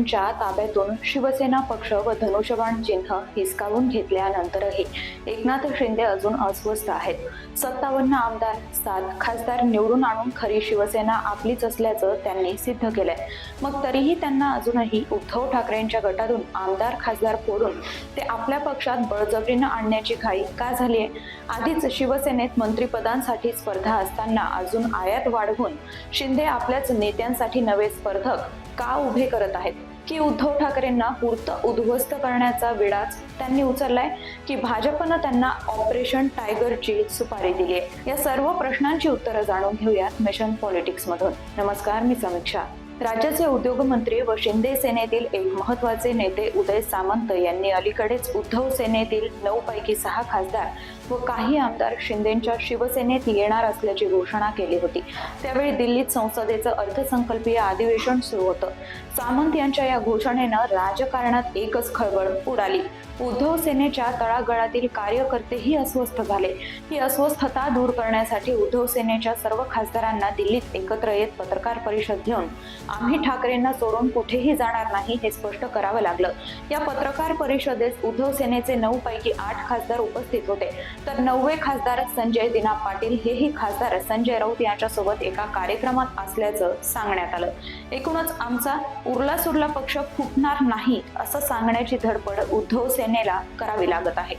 यांच्या ताब्यातून शिवसेना पक्ष व धनुष्यबाण चिन्ह हिसकावून घेतल्यानंतरही एकनाथ शिंदे अजून अस्वस्थ आहेत. सत्तावन्न आमदार सात खासदार निवडून आणून खरी शिवसेना आपलीच असल्याचं त्यांनी सिद्ध केलंय. मग तरीही त्यांना अजूनही उद्धव ठाकरेंच्या गटातून आमदार खासदार फोडून ते आपल्या पक्षात बळजबरीनं आणण्याची घाई का झाली आहे? आधीच शिवसेनेत मंत्रिपदांसाठी स्पर्धा असताना अजून आयात वाढवून शिंदे आपल्याच नेत्यांसाठी नवे स्पर्धक का उभे करत आहेत? की उद्धव ठाकरेंना पुरतं उद्ध्वस्त करण्याचा विडाच त्यांनी उचललाय की भाजपनं त्यांना ऑपरेशन टायगरची सुपारी दिली आहे. या सर्व प्रश्नांची उत्तरं जाणून घेऊयात मिशन पॉलिटिक्स मधून नमस्कार मी समीक्षा. राज्याचे उद्योगमंत्री व शिंदे सेनेतील एक महत्त्वाचे नेते उदय सामंत यांनी अलीकडेच उद्धव सेनेतील नऊ पैकी सहा खासदार व काही आमदार शिंदेच्या शिवसेनेत येणार असल्याची घोषणा केली होती. त्यावेळी दिल्लीत संसदेचं अर्थसंकल्पीय अधिवेशन सुरू होतं. सामंत यांच्या या घोषणेनं राजकारणात एकच खळबळ उडाली. उद्धव सेनेच्या तळागळातील कार्यकर्तेही अस्वस्थ झाले. ही अस्वस्थता दूर करण्यासाठी उद्धव सेनेच्या सर्व खासदारांना दिल्लीत एकत्र येत पत्रकार परिषद घेऊन आम्ही ठाकरेंना सोडून कुठेही जाणार नाही हे स्पष्ट करावं लागलं. या पत्रकार परिषदेत उद्धव सेनेचे नऊ पैकी आठ खासदार उपस्थित होते. तर नववे खासदार संजय दिना पाटील हेही खासदार संजय राऊत यांच्यासोबत एका कार्यक्रमात असल्याचं सांगण्यात आलं. एकूणच आमचा उरला सुरला पक्ष फुटणार नाही असं सांगण्याची धडपड उद्धव सेनेला करावी लागत आहे.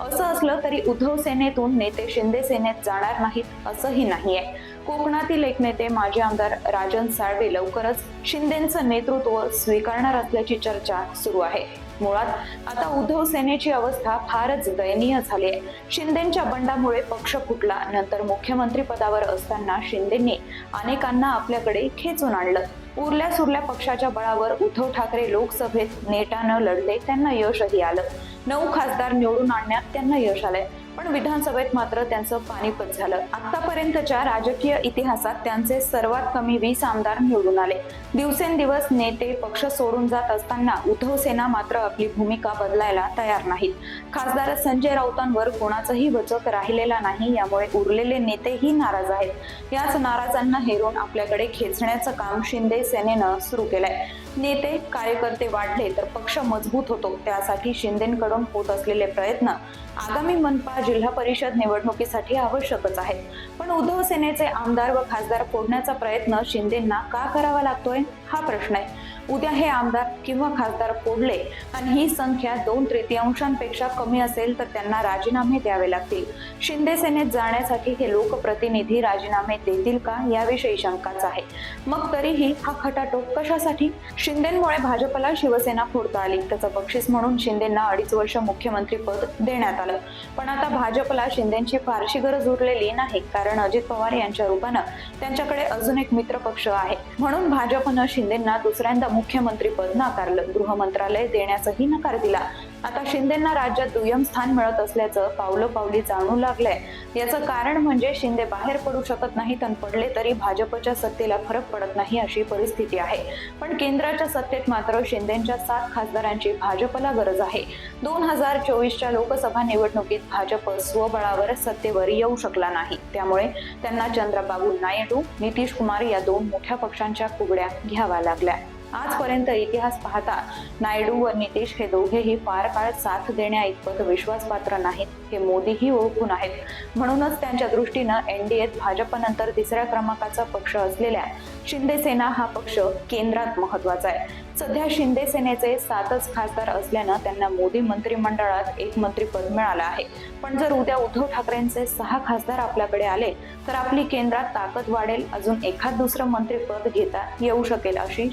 असं असलं तरी उद्धव सेनेतून नेते शिंदे सेनेत जाणार नाहीत असंही नाहीये. कोकणातील एक नेते माजी आमदार राजन साळवे लवकरच शिंदेचं नेतृत्व स्वीकारणार असल्याची चर्चा सुरू आहे. मुळात आता उद्धव सेनेची अवस्था फारच दयनीय झाली आहे. शिंदेच्या बंडामुळे पक्ष फुटला. नंतर मुख्यमंत्री पदावर असताना शिंदेंनी अनेकांना आपल्याकडे खेचून आणलं. उरल्या सुरल्या पक्षाच्या बळावर उद्धव ठाकरे लोकसभेत नेटानं लढले त्यांना यशही आलं. नऊ खासदार निवडून आणण्यात त्यांना यश आलंय. पण विधानसभेत मात्र त्यांचं पाणीपत झालं. आतापर्यंतच्या राजकीय इतिहासात त्यांचे सर्वात कमी वीस आमदार निवडून आले. दिवसेंदिवस नेते पक्ष सोडून जात असताना उद्धव सेना मात्र आपली भूमिका बदलायला तयार नाहीत. खासदार संजय राऊतांवर कोणाचाही वचक राहिलेला नाही यामुळे उरलेले नेतेही नाराज आहेत. याच नाराजांना हेरून आपल्याकडे खेचण्याचं काम शिंदे सेनेनं सुरू केलंय. नेते कार्यकर्ते वाढले तर पक्ष मजबूत होतो. त्यासाठी शिंदेकडून होत असलेले प्रयत्न आगामी मनपा जिल्हा परिषद निवडणुकीसाठी आवश्यकच आहेत. पण उद्धव सेनेचे आमदार व खासदार फोडण्याचा प्रयत्न शिंदेंना का करावा लागतोय? हा प्रश्न आहे. उद्या हे आमदार किंवा खासदार फोडले आणि ही संख्या दोन तृतीयांशांपेक्षा कमी असेल तर त्यांना राजीनामे द्यावे लागतील. शिंदे सेनेत जाण्यासाठी हे लोकप्रतिनिधी राजीनामे देतील का याविषयी शंकाच आहे. मग तरीही हा खटाटोप कशासाठी? शिंदेमुळे भाजपला शिवसेना फोडता आली. त्याचं बक्षीस म्हणून शिंदेना अडीच वर्ष मुख्यमंत्री पद देण्यात आलं. पण आता भाजपला शिंदेची फारशी गरज उरलेली नाही. कारण अजित पवार यांच्या रूपानं त्यांच्याकडे अजून एक मित्र पक्ष आहे. म्हणून भाजपनं शिंदेना दुसऱ्यांदा मुख्यमंत्रीपद नाकारलं गृह मंत्रालय देण्यासही नकार दिला. आता शिंदेना राज्यात दुय्यम स्थान मिळत असल्याचं पावलं पावली जाणू लागलंय. याचं कारण म्हणजे शिंदे बाहेर पडू शकत नाहीत आणि पडले तरी भाजपच्या सत्तेला फरक पडत नाही अशी परिस्थिती आहे. पण केंद्राच्या सत्तेत मात्र शिंदेच्या सात खासदारांची भाजपला गरज आहे. दोन हजार चोवीसच्या लोकसभा निवडणुकीत भाजप स्वबळावर सत्तेवर येऊ शकला नाही. त्यामुळे त्यांना चंद्रबाबू नायडू नितीश कुमार या दोन मोठ्या पक्षांच्या कुगड्या घ्याव्या लागल्या. आजपर्यंत इतिहास पाहता नायडू व नितीश हे दोघेही फार काळ साथ देण्या इतपत विश्वासपात्र नाहीत. हे मोदीही ओळखून आहेत. म्हणूनच त्यांच्या दृष्टीनं एनडीएत भाजपनंतर तिसऱ्या क्रमांकाचा पक्ष असलेल्या शिंदे सेना हा पक्ष केंद्रात महत्त्वाचा आहे. सध्या शिंदे सेनेचे सातच खासदार असल्यानं त्यांना मोदी मंत्रिमंडळात एक मंत्रिपद मिळालं आहे. पण जर उद्या उद्धव ठाकरेंचे सहा खासदार आपल्याकडे आले तर आपली केंद्रात ताकद वाढेल. अजून एखाद दुसरं मंत्रिपद घेता येऊ शकेल अशी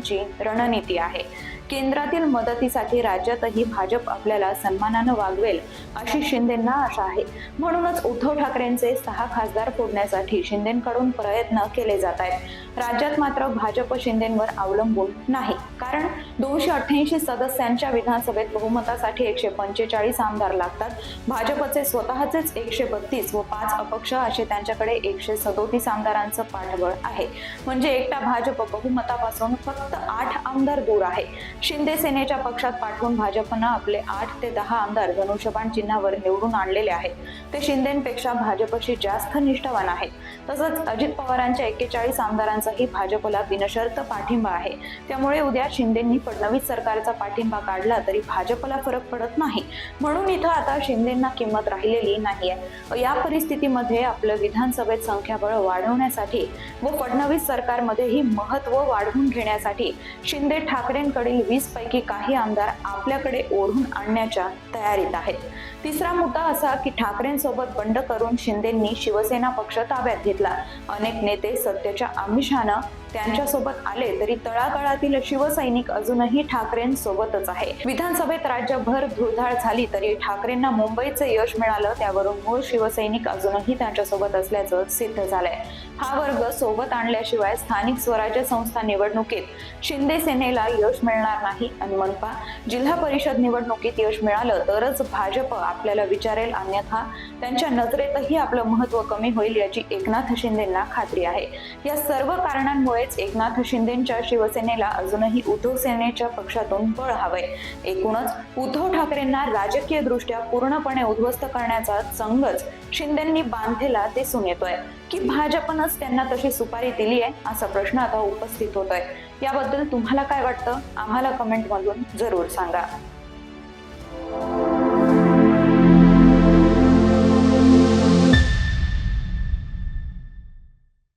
यांची रणनीती आहे. केंद्रातील मदतीसाठी राज्यातही भाजप आपल्याला सन्मानानं वागवेल अशी शिंदेंना आशा आहे. म्हणूनच उद्धव ठाकरेंचे सहा खासदार फोडण्यासाठी शिंदेकडून प्रयत्न केले जात आहेत. राज्यात मात्र भाजप शिंदेवर अवलंबून नाही. कारण दोनशे अठ्ठ्याऐंशी सदस्यांच्या विधानसभेत बहुमतासाठी एकशे पंचेचाळीस आमदार लागतात. भाजपचे स्वतःचेच एकशे बत्तीस व पाच अपक्ष असे त्यांच्याकडे एकशे सदोतीस आमदारांचं पाठबळ आहे. म्हणजे एकटा भाजप बहुमतापासून फक्त आठ आमदार दूर आहे. शिंदे सेनेच्या पक्षात पाठवून भाजपनं आपले आठ ते दहा आमदार धनुष्यबाण चिन्हावर निवडून आणलेले आहेत. ते शिंदेपेक्षा भाजपशी जास्त निष्ठावान आहेत. तसंच अजित पवारांच्या एक्केचाळीस आमदारांचाही भाजपला बिनशर्त पाठिंबा आहे. त्यामुळे उद्या शिंदेंनी फडणवीस सरकारचा पाठिंबा काढला तरी भाजपला फरक पडत नाही. म्हणून इथं आता शिंदेंना किंमत राहिलेली नाहीये. या परिस्थितीमध्ये आपलं विधानसभेत संख्याबळ वाढवण्यासाठी व फडणवीस सरकारमध्येही महत्त्व वाढवून घेण्यासाठी शिंदे ठाकरेंकडील वीस पैकी काही आमदार आपल्याकडे ओढून आणण्याच्या तयारीत आहेत. तिसरा मुद्दा असा की ठाकरेंसोबत बंड करून शिंदेंनी शिवसेना पक्ष ताब्यात घेतला. अनेक नेते सत्तेच्या आमिषानं त्यांच्यासोबत आले तरी तळागाळातील शिवसैनिक अजूनही ठाकरेंसोबतच आहे. विधानसभेत राज्यभर धुळधाळ झाली तरी ठाकरेंना मुंबईचे यश मिळालं त्यावरून मूळ शिवसैनिक अजूनही त्यांच्यासोबत असल्याचं सिद्ध झालंय. हा वर्ग सोबत आणल्याशिवाय स्थानिक स्वराज्य संस्था निवडणुकीत शिंदे सेनेला यश मिळणार नाही. आणि मनपा जिल्हा परिषद निवडणुकीत यश मिळालं तरच भाजप आपल्याला विचारेल अन्यथा त्यांच्या नजरेतही आपलं महत्त्व कमी होईल याची एकनाथ शिंदेना खात्री आहे. या सर्व कारणांमुळे कारणांमुळेच एकनाथ शिंदेच्या शिवसेनेला अजूनही उद्धव सेनेच्या पक्षातून बळ हवंय. एकूणच उद्धव ठाकरेंना राजकीय दृष्ट्या पूर्णपणे उद्ध्वस्त करण्याचा संघच शिंदेंनी बांधलेला दिसून येतोय. की भाजपनंच त्यांना तशी सुपारी दिली आहे असा प्रश्न आता उपस्थित होतोय. याबद्दल तुम्हाला काय वाटतं? आम्हाला कमेंटमधून जरूर सांगा.